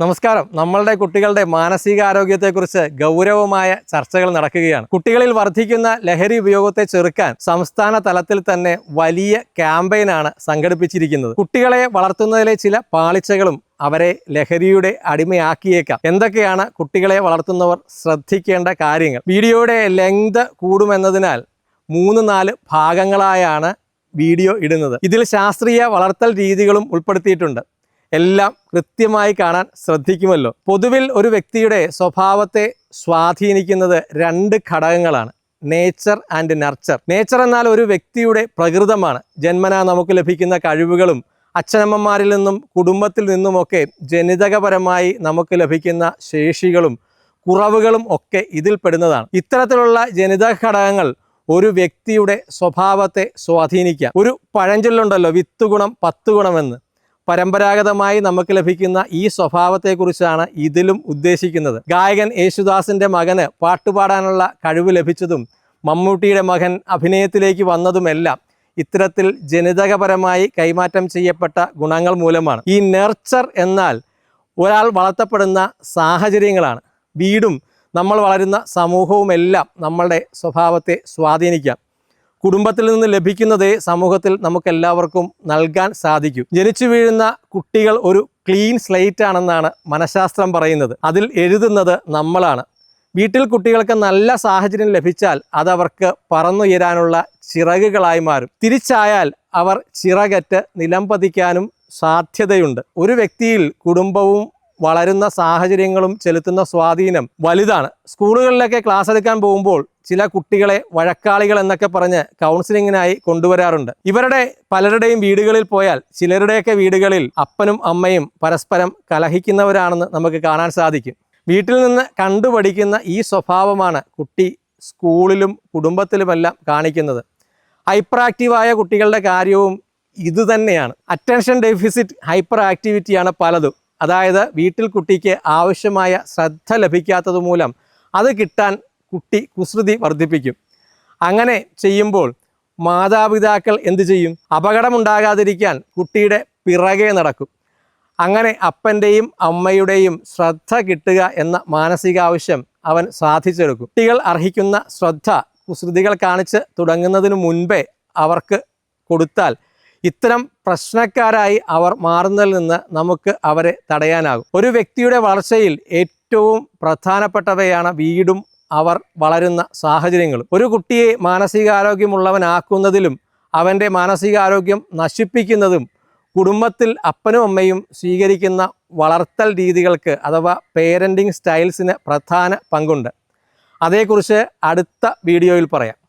നമസ്കാരം. നമ്മളുടെ കുട്ടികളുടെ മാനസികാരോഗ്യത്തെക്കുറിച്ച് ഗൗരവമായ ചർച്ചകൾ നടക്കുകയാണ്. കുട്ടികളിൽ വർദ്ധിക്കുന്ന ലഹരി ഉപയോഗത്തെ ചെറുക്കാൻ സംസ്ഥാന തലത്തിൽ തന്നെ വലിയ ക്യാമ്പയിനാണ് സംഘടിപ്പിച്ചിരിക്കുന്നത്. കുട്ടികളെ വളർത്തുന്നതിലെ ചില പാളിച്ചകളും അവരെ ലഹരിയുടെ അടിമയാക്കിയേക്കാം. എന്തൊക്കെയാണ് കുട്ടികളെ വളർത്തുന്നവർ ശ്രദ്ധിക്കേണ്ട കാര്യങ്ങൾ? വീഡിയോയുടെ ലെങ്ത് കൂടുമെന്നതിനാൽ മൂന്ന് നാല് ഭാഗങ്ങളായാണ് വീഡിയോ ഇടുന്നത്. ഇതിൽ ശാസ്ത്രീയ വളർത്തൽ രീതികളും ഉൾപ്പെടുത്തിയിട്ടുണ്ട്. എല്ലാം കൃത്യമായി കാണാൻ ശ്രദ്ധിക്കുമല്ലോ. പൊതുവിൽ ഒരു വ്യക്തിയുടെ സ്വഭാവത്തെ സ്വാധീനിക്കുന്നത് രണ്ട് ഘടകങ്ങളാണ്. Nature and nurture. നേച്ചർ എന്നാൽ ഒരു വ്യക്തിയുടെ പ്രകൃതമാണ്. ജന്മനാ നമുക്ക് ലഭിക്കുന്ന കഴിവുകളും അച്ഛനമ്മമാരിൽ നിന്നും കുടുംബത്തിൽ നിന്നുമൊക്കെ ജനിതകപരമായി നമുക്ക് ലഭിക്കുന്ന ശേഷികളും കുറവുകളും ഒക്കെ ഇതിൽ പെടുന്നതാണ്. ഇത്തരത്തിലുള്ള ജനിതക ഘടകങ്ങൾ ഒരു വ്യക്തിയുടെ സ്വഭാവത്തെ സ്വാധീനിക്കാം ഒരു പഴഞ്ചൊല്ലുണ്ടല്ലോ വിത്ത് ഗുണം പത്ത് ഗുണമെന്ന് പരമ്പരാഗതമായി നമുക്ക് ലഭിക്കുന്ന ഈ സ്വഭാവത്തെക്കുറിച്ചാണ് ഇതിലും ഉദ്ദേശിക്കുന്നത്. ഗായകൻ യേശുദാസിന്റെ മകന് പാട്ടുപാടാനുള്ള കഴിവ് ലഭിച്ചതും മമ്മൂട്ടിയുടെ മകൻ അഭിനയത്തിലേക്ക് വന്നതുമെല്ലാം ഇത്തരത്തിൽ ജനിതകപരമായി കൈമാറ്റം ചെയ്യപ്പെട്ട ഗുണങ്ങൾ മൂലമാണ്. ഈ നെർച്ചർ എന്നാൽ ഒരാൾ വളർത്തപ്പെടുന്ന സാഹചര്യങ്ങളാണ്. വീടും നമ്മൾ വളരുന്ന സമൂഹവുമെല്ലാം നമ്മളുടെ സ്വഭാവത്തെ സ്വാധീനിക്കാം. കുടുംബത്തിൽ നിന്ന് ലഭിക്കുന്നതേ സമൂഹത്തിൽ നമുക്കെല്ലാവർക്കും നൽകാൻ സാധിക്കും. ജനിച്ചു വീഴുന്ന കുട്ടികൾ ഒരു ക്ലീൻ സ്ലേറ്റ് ആണെന്നാണ് മനഃശാസ്ത്രം പറയുന്നത്. അതിൽ എഴുതുന്നത് നമ്മളാണ്. വീട്ടിൽ കുട്ടികൾക്ക് നല്ല സാഹചര്യം ലഭിച്ചാൽ അതവർക്ക് പറന്നുയരാനുള്ള ചിറകുകളായി മാറും. തിരിച്ചായാൽ അവർ ചിറകറ്റ് നിലംപതിക്കാനും സാധ്യതയുണ്ട്. ഒരു വ്യക്തിയിൽ കുടുംബവും വളരുന്ന സാഹചര്യങ്ങളും ചെലുത്തുന്ന സ്വാധീനം വലുതാണ്. സ്കൂളുകളിലൊക്കെ ക്ലാസ് എടുക്കാൻ പോകുമ്പോൾ ചില കുട്ടികളെ വഴക്കാളികൾ എന്നൊക്കെ പറഞ്ഞ് കൗൺസിലിങ്ങിനായി കൊണ്ടുവരാറുണ്ട്. ഇവരുടെ പലരുടെയും വീടുകളിൽ പോയാൽ ചിലരുടെയൊക്കെ വീടുകളിൽ അപ്പനും അമ്മയും പരസ്പരം കലഹിക്കുന്നവരാണെന്ന് നമുക്ക് കാണാൻ സാധിക്കും. വീട്ടിൽ നിന്ന് കണ്ടുപഠിക്കുന്ന ഈ സ്വഭാവമാണ് കുട്ടി സ്കൂളിലും കുടുംബത്തിലുമെല്ലാം കാണിക്കുന്നത്. ഹൈപ്പർ ആക്റ്റീവായ കുട്ടികളുടെ കാര്യവും ഇതുതന്നെയാണ് അറ്റൻഷൻ ഡെഫിസിറ്റ് ഹൈപ്പർ ആക്ടിവിറ്റിയാണ് പലതും. അതായത് വീട്ടിൽ കുട്ടിക്ക് ആവശ്യമായ ശ്രദ്ധ ലഭിക്കാത്തത് മൂലം അത് കിട്ടാൻ കുട്ടി കുസൃതി വർദ്ധിപ്പിക്കും. അങ്ങനെ ചെയ്യുമ്പോൾ മാതാപിതാക്കൾ എന്തു ചെയ്യും? അപകടമുണ്ടാകാതിരിക്കാൻ കുട്ടിയുടെ പിറകെ നടക്കും. അങ്ങനെ അപ്പന്റെയും അമ്മയുടെയും ശ്രദ്ധ കിട്ടുക എന്ന മാനസികാവശ്യം അവൻ സാധിച്ചെടുക്കും. കുട്ടികൾ അർഹിക്കുന്ന ശ്രദ്ധ കുസൃതികൾ കാണിച്ച് തുടങ്ങുന്നതിന് മുൻപേ അവർക്ക് കൊടുത്താൽ ഇത്തരം പ്രശ്നക്കാരായി അവർ മാറുന്നതിൽ നിന്ന് നമുക്ക് അവരെ തടയാനാകും. ഒരു വ്യക്തിയുടെ വളർച്ചയിൽ ഏറ്റവും പ്രധാനപ്പെട്ടവയാണ് വീടും അവർ വളരുന്ന സാഹചര്യങ്ങൾ. ഒരു കുട്ടിയെ മാനസികാരോഗ്യമുള്ളവനാക്കുന്നതിലും അവന്റെ മാനസികാരോഗ്യം നശിപ്പിക്കുന്നതും കുടുംബത്തിൽ അപ്പനും അമ്മയും സ്വീകരിക്കുന്ന വളർത്തൽ രീതികൾക്ക് അഥവാ പേരന്റിങ് സ്റ്റൈൽസിന് പ്രധാന പങ്കുണ്ട്. അതേക്കുറിച്ച് അടുത്ത വീഡിയോയിൽ പറയാം.